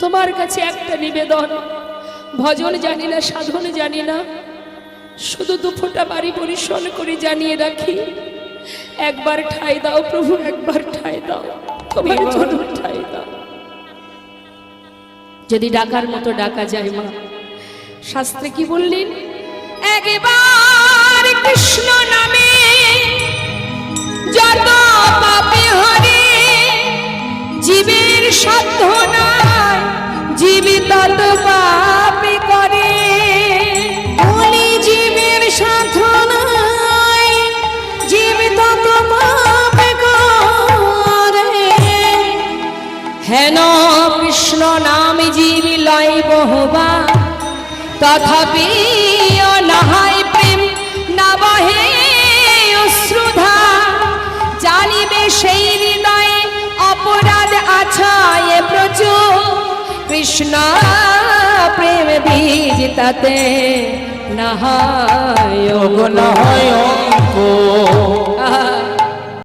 তোমার কাছে একটা নিবেদন। ভজন জানি না সাধন জানি না। শুধু দু ফোঁটা বাড়ি পরিশ্রম করে জানিয়ে রাখি। একবার ঠাই দাও প্রভু একবার ঠাই দাও। তোমার জন্য ঠাই দাও। যদি ডাকার মতো ডাকা যায় মা শাস্ত্রে কি বললেন? একবার কৃষ্ণ নামে যত পাপে হরে জীবের সাধ্য বলি জীবের হেন কৃষ্ণ তথাপি অনাহায় প্রেম না অশ্রুধা। জানিবে সেই হৃদয়ে অপরাধ আছায় প্রচুর। কৃষ্ণ প্রেম বীজ তাতে নাহায় যোগ নয় অঙ্কুর